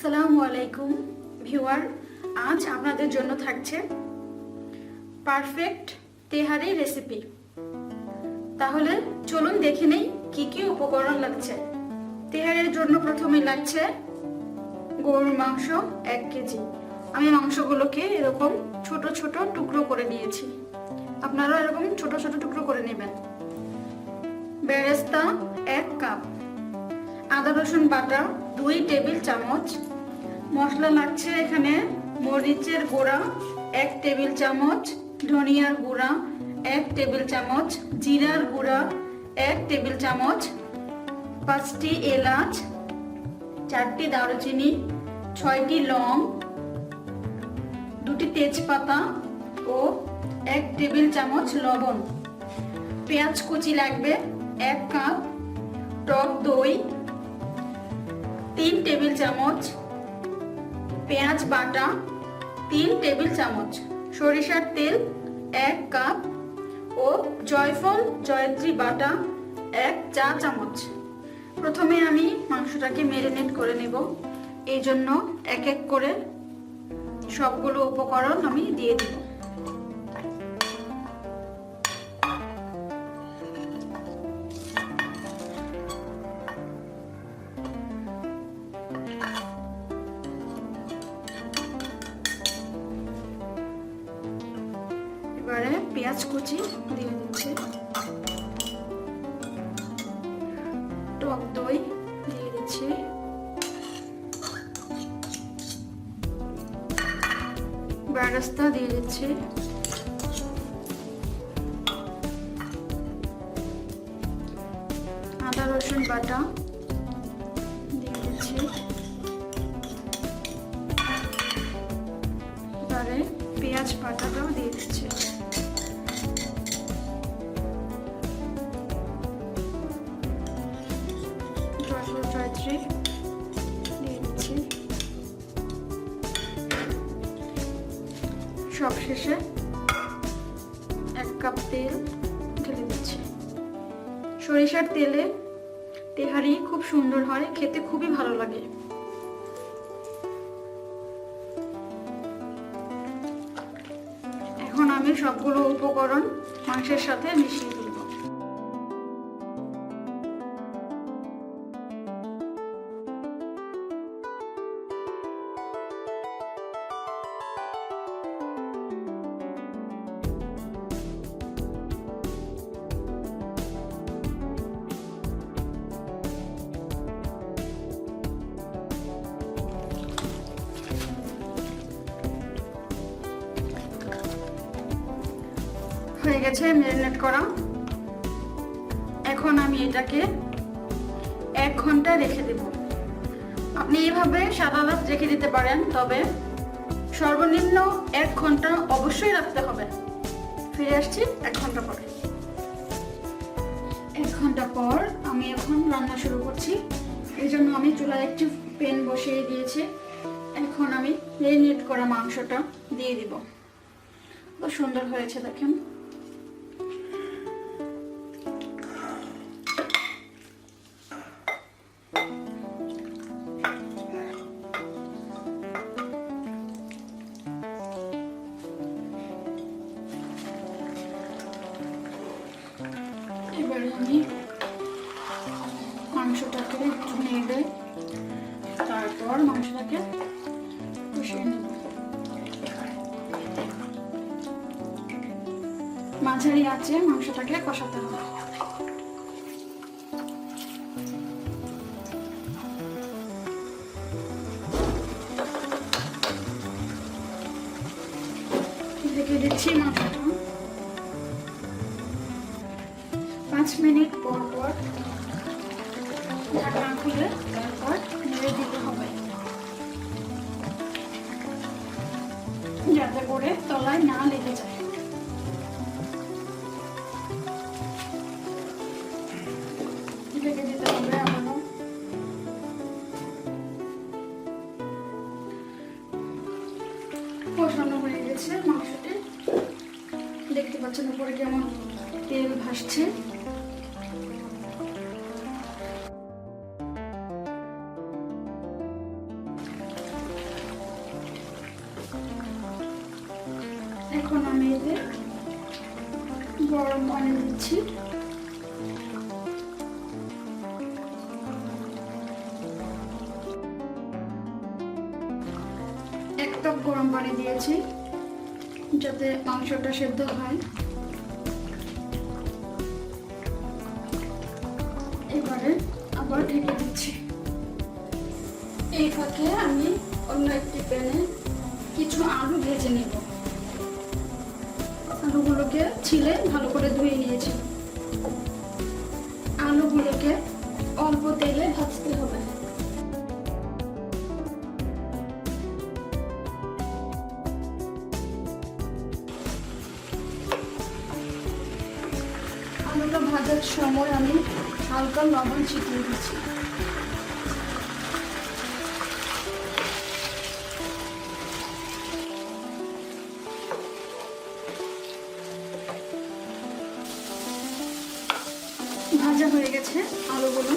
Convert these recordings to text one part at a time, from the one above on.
আসসালামু আলাইকুম, ভিউয়ার। আজ আপনাদের জন্য থাকছে পারফেক্ট তেহারি রেসিপি। তাহলে চলুন দেখে নেই কি কি উপকরণ লাগছে। তেহারির জন্য প্রথমে লাগছে গরুর মাংস এক কেজি। আমি মাংসগুলোকে এরকম ছোট ছোট টুকরো করে নিয়েছি। আপনারা এরকম ছোট ছোট টুকরো করে নেবেন। বেরেস্তা এক কাপ। আদা রসুন বাটা দুই টেবিল চামচ। মশলা লাগছে এখানে। মরিচের গুঁড়া, এক টেবিল চামচ। ধনিয়ার গুঁড়া, এক টেবিল চামচ। জিরার গুঁড়া, এক টেবিল চামচ। পাঁচটি এলাচ, চারটি দারুচিনি, ছয়টি লং, দুটি তেজপাতা ও এক টেবিল চামচ লবণ। পেঁয়াজ কুচি লাগবে, এক কাপ। টক দই, তিন টেবিল চামচ। পেঁয়াজ বাটা, তিন টেবিল চামচ, সরিষার তেল, এক কাপ ও জয়ফল, জয়ত্রী বাটা, এক চা চামচ। প্রথমে আমি মাংসটাকে ম্যারিনেট করে নেব। এই জন্য এক এক করে সবগুলো উপকরণ আমি দিয়ে দেব। দিচ্ছি টক দই দিয়ে দিচ্ছি। বেরেস্তা দিয়ে দিচ্ছি। আদা রসুন বাটা। দিচ্ছি সবশেষে এক কাপ তেল ঢেলে দিচ্ছি। সরিষার তেলে তেহারি খুব সুন্দর হয়, খেতে খুবই ভালো লাগে। এখন আমি সবগুলো উপকরণ মাংসের সাথে মিশিয়ে গেছে ম্যারিনেট করা। এখন আমি এটাকে এক ঘণ্টা রেখে দেব। আপনি এইভাবে সাদা ভাত রেখে দিতে পারেন, তবে সর্বনিম্ন এক ঘণ্টা অবশ্যই রাখতে হবে। ফিরে আসছি এক ঘণ্টা পরে। এক ঘণ্টা পর আমি এখন রান্না শুরু করছি। এই জন্য আমি চুলায় একটি পেন বসিয়ে দিয়েছি। এখন আমি ম্যারিনেট করা মাংসটা দিয়ে দিব। সুন্দর হয়েছে, দেখেন। আমি মাংসটাকে একটু নেড়ে তারপর মাংসটাকে কষিয়ে নেব। মাঝারি আছে মাংসটাকে কষাতে হবে। মিনিট পর পর ঢাকনা খুলে তারপর নেড়ে দিতে হবে। যাতে করে তলায় না লেগে যায়। ঢেকে দিতে হয়ে গেছে মাংসটি। দেখতে পাচ্ছেন উপরে কেমন তেল ভাসছে। মাংসটা সেদ্ধ হয়। এবারে আবার ঢেকে দিচ্ছি। এই ফাঁকে আমি অন্য একটি প্যানে কিছু আলু ভেজে নেব। আলুগুলোকে ছিলে ভালো করে ধুয়ে নিয়েছি। আলুগুলোকে অল্প তেলে ভাজতে হবে। সময় আমি হালকা লবণ ছিটিয়ে দিচ্ছি। ভাজা হয়ে গেছে আলুগুলো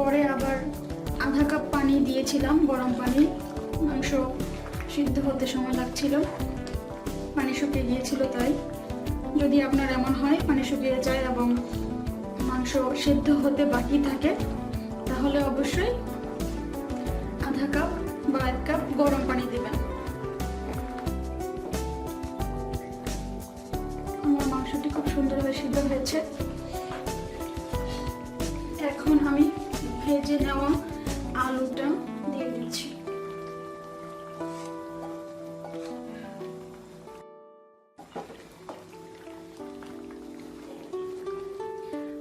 পরে আবার আধা কাপ পানি দিয়েছিলাম, গরম পানি। মাংস সিদ্ধ হতে সময় লাগছিল। পানি শুকিয়ে গিয়েছিল তাই। যদি আপনার এমন হয়, পানি শুকিয়ে যায় এবং মাংস সিদ্ধ হতে বাকি থাকে, তাহলে অবশ্যই আধা কাপ বা এক কাপ গরম পানি দেবেন। আমার মাংসটি খুব সুন্দরভাবে সিদ্ধ হয়েছে। ভেজে নেওয়া আলুটা দিয়ে দিচ্ছি।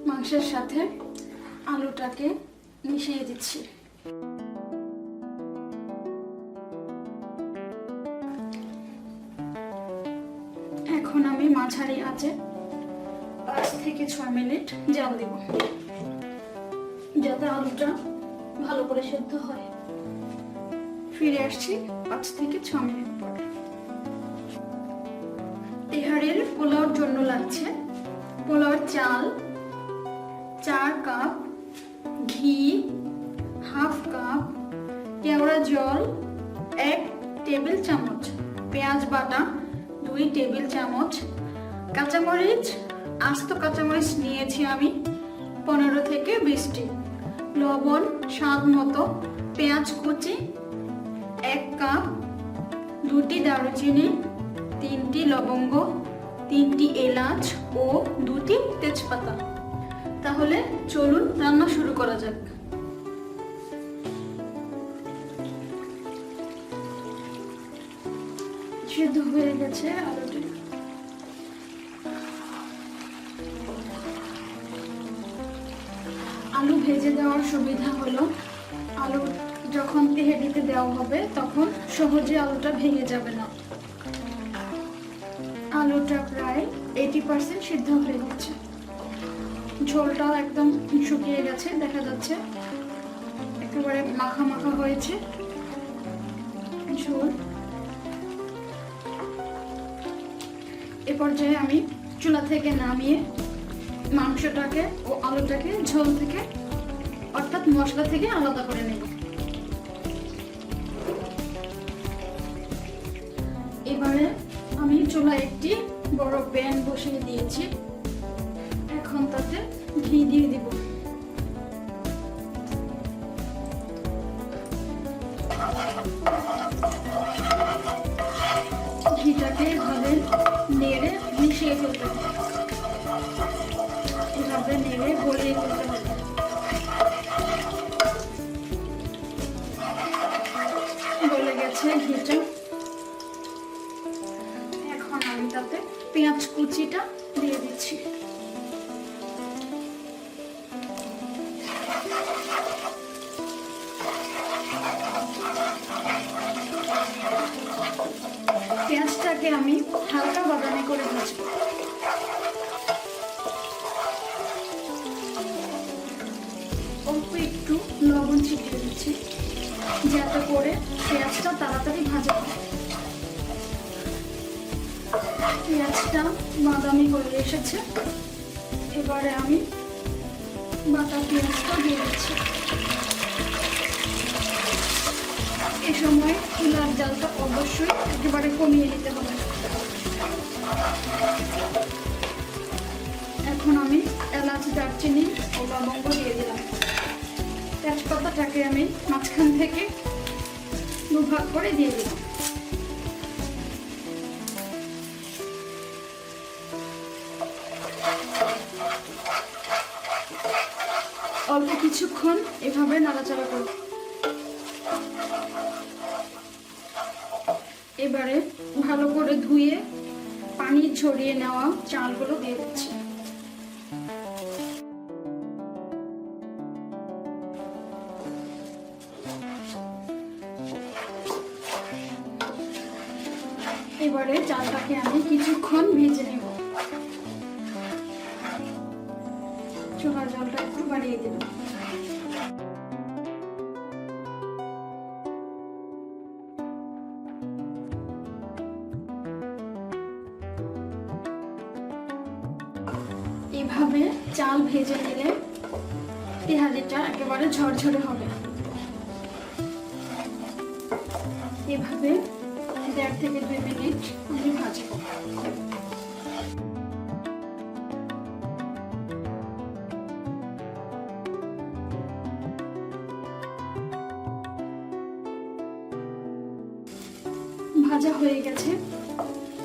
মাংসের সাথে আলুটাকে মিশিয়ে দিচ্ছি। এখন আমি মাঝারি আঁচে পাঁচ থেকে ছয় মিনিট জাল দেব। যাতে আলুটা ভালো করে সেদ্ধ হয়। ফিরে আসছি পাঁচ থেকে ছ মিনিট পর। তেহারের পোলাওর জন্য লাগছে পোলাওর চাল চার কাপ, ঘি, হাফ কাপ, কেওড়া জল, এক টেবিল চামচ, পেঁয়াজ বাটা, দুই টেবিল চামচ, কাঁচামরিচ, আস্ত কাঁচামরিচ নিয়েছি আমি, পনেরো থেকে বিশটি লবণ, স্বাদ মতো, পেঁয়াজ কুচি, এক কাপ, দুটি দারুচিনি, তিনটি লবঙ্গ, তিনটি এলাচ ও দুটি তেজপাতা। তাহলে চলুন রান্না শুরু করা যাক। সেদ্ধ হয়ে গেছে, আলু দেওয়ার সুবিধা হলো আলু যখন তেহেডিতে দেওয়া হবে, তখন সহজে আলুটা ভেঙে যাবে না। আলুটা প্রায় এইটি পার্সেন্ট সিদ্ধ হয়ে গেছে। ঝোলটাও একদম শুকিয়ে গেছে, দেখা যাচ্ছে একেবারে মাখা মাখা হয়েছে। ঝোল। এ পর্যায়ে আমি চুলা থেকে নামিয়ে মাংসটাকে ও আলুটাকে ঝোল থেকে অর্থাৎ মশলা থেকে আলাদা করে নেব। এবারে আমি চুলায় একটি বড় প্যান বসিয়ে দিয়েছি। এখন তাতে ঘি দিয়ে দিব। আমি হালকা বাদামি করে ভাজবো। অল্প একটু লবণ ছিটিয়ে দিচ্ছি, যাতে করে পেঁয়াজটা তাড়াতাড়ি ভাজা হয়। পেঁয়াজটা বাদামি হয়ে এসেছে। এবারে আমি বাটা পেঁয়াজটা দিয়ে দিচ্ছি। এই সময় চুলার জালটা অবশ্যই একেবারে কমিয়ে নিতে হবে। এখন আমি এলাচ, দারচিনি ও লবঙ্গ দিয়ে দিলাম। তেজপাতাটাকে আমি মাঝখান থেকে দুভাগ করে দিয়ে দিলাম। অল্প কিছুক্ষণ এভাবে নাড়াচাড়া করব। এবারে ভালো করে ধুয়ে পানি ঝরিয়ে নেওয়া চালগুলো দিয়ে দিচ্ছি। এবারে চালটাকে আমি কিছুক্ষণ ভেজে নেব। চোখার জলটা একটু বাড়িয়ে দেবো এভাবে চাল ভেজে নিলে পেঁয়াজিটা একেবারে ঝরঝরে হবে। এভাবে দেড় থেকে দুই মিনিট আমি ভাজবো। ভাজা হয়ে গেছে।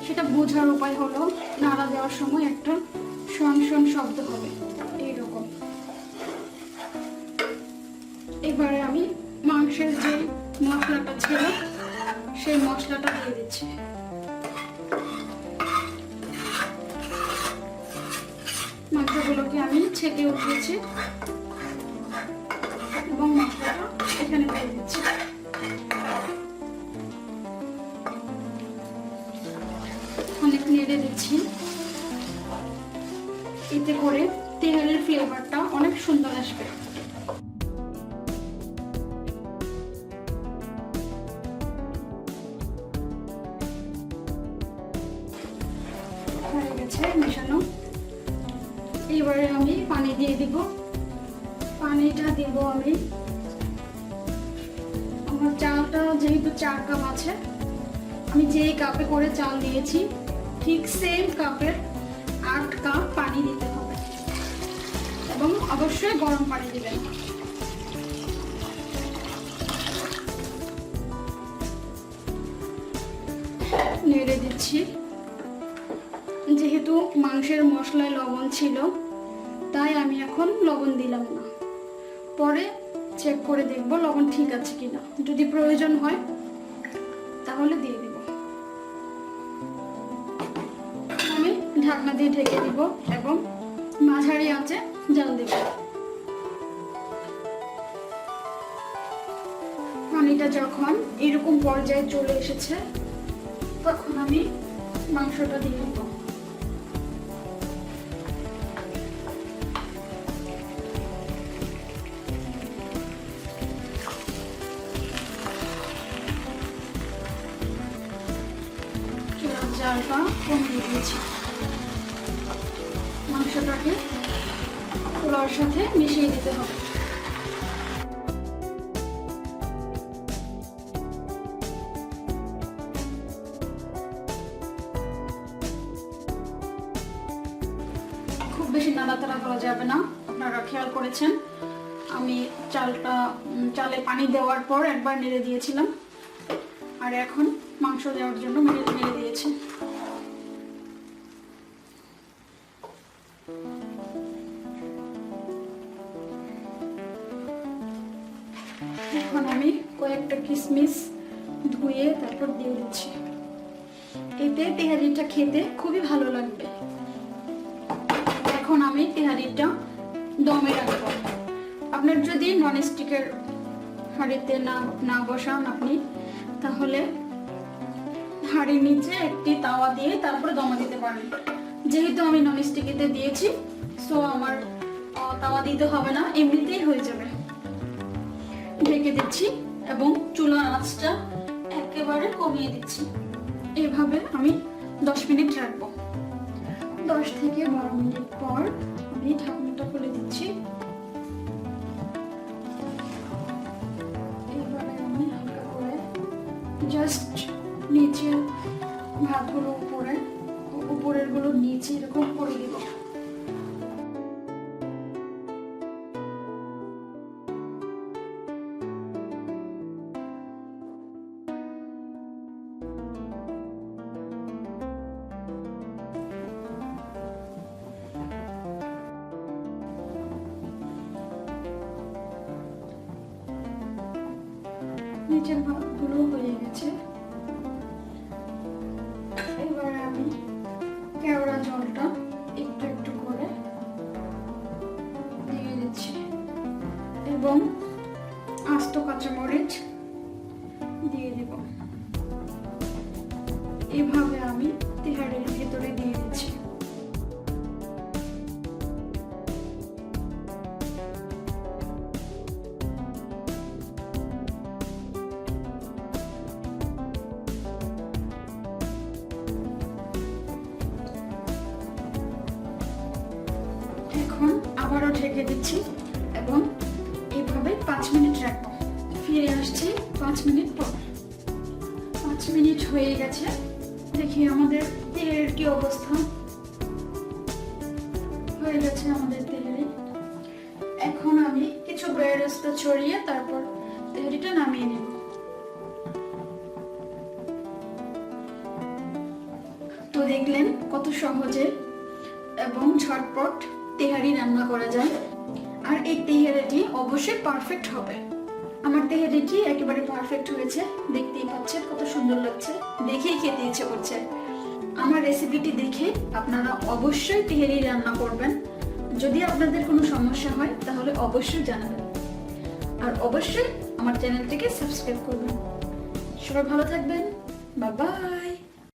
সেটা বোঝার উপায় হলো নাড়া দেওয়ার সময় একটা শব্দ হবে। এইরকম এবারে আমি মাংসের যে মশলাটা ছিল, সেই মশলাটা দিয়ে দিচ্ছি। মাংসগুলোকে আমি ছেঁকে উঠিয়েছি এবং মশলাটা এখানে দিয়ে দিচ্ছি। অনেক নেড়ে দিচ্ছি। এতে করে তেলের ফ্লেভারটা অনেক সুন্দর আসবে। মেশানো। এবারে আমি পানি দিয়ে দিব। পানিটা দিব আমি। আমার চালটা যেহেতু চার কাপ আছে, আমি যেই কাপে করে চাল দিয়েছি, ঠিক সেম কাপের আট কাপ পানি দিতে অবশ্যই গরম পানি দিবেন। নেড়ে দিচ্ছি। যেহেতু মাংসের মশলায় লবণ ছিল, তাই আমি এখন লবণ দিলাম না। পরে চেক করে দেখব লবণ ঠিক আছে কিনা। যদি প্রয়োজন হয়, তাহলে দিয়ে দিব। আমি ঢাকনা দিয়ে ঢেকে দিব এবং মাঝারি আঁচে জাল পর্যায়ে চলে এসেছে, তখন আমি মাংসটা দিয়ে দিব চুলার জালটা কমিয়ে দিয়েছি। মাংসটাকে পোলাওর সাথে মিশিয়ে দিতে হবে। বেশি নাড়াতাড়া করা যাবে না। আপনারা খেয়াল করেছেন? আমি চালটা চালে পানি দেওয়ার পর একবার নেড়ে দিয়েছিলাম। আর এখন মাংস দেওয়ার জন্য মেরে মেরে দিয়েছি। এখন আমি কয়েকটা কিশমিশ ধুয়ে তারপর দিয়ে দিচ্ছি। এতে তেহারিটা খেতে খুবই ভালো লাগবে। দমে রাখব আপনার যদি নন স্টিকের হাঁড়িতে না না বসান আপনি, তাহলে হাঁড়ির নিচে একটি তাওয়া দিয়ে তারপরে দমা দিতে পারেন। যেহেতু আমি নন স্টিকিতে দিয়েছি সো আমার তাওয়া দিতে হবে না, এমনিতেই হয়ে যাবে। ঢেকে দিচ্ছি এবং চুলার আঁচটা একেবারে কমিয়ে দিচ্ছি। এভাবে আমি দশ মিনিট রাখব। দশ থেকে বারো মিনিট পর আমি ঢাকনাটা ভাতগুলো উপরে উপরেরগুলো নিচে এরকম করে দিব। নিচের ভাতগুলো হয়ে গেছে। আবারও ঢেকে দিচ্ছি এবং এইভাবে পাঁচ মিনিট রাখব। ফিরে আসছি পাঁচ মিনিট পর। পাঁচ মিনিট হয়ে গেছে। দেখি আমাদের তেলের কি অবস্থা। হয়ে গেছে আমাদের তেলের এখন আমি কিছু বেরেস্তা ছড়িয়ে তারপর তেহরিটা নামিয়ে নেব। তো দেখলেন কত সহজে এবং ঝটপট তেহারি রান্না করা যায়। আর এই তেহারিটি অবশ্যই পারফেক্ট হবে। আমার তেহারিটি একেবারে পারফেক্ট হয়েছে। দেখতেই পাচ্ছেন কত সুন্দর লাগছে। দেখেই খেতে ইচ্ছে করছে। আমার রেসিপিটি দেখে আপনারা অবশ্যই তেহারি রান্না করবেন। যদি আপনাদের কোনো সমস্যা হয়, তাহলে অবশ্যই জানাবেন। আর অবশ্যই আমার চ্যানেলটিকে সাবস্ক্রাইব করবেন। সবাই ভালো থাকবেন। Bye bye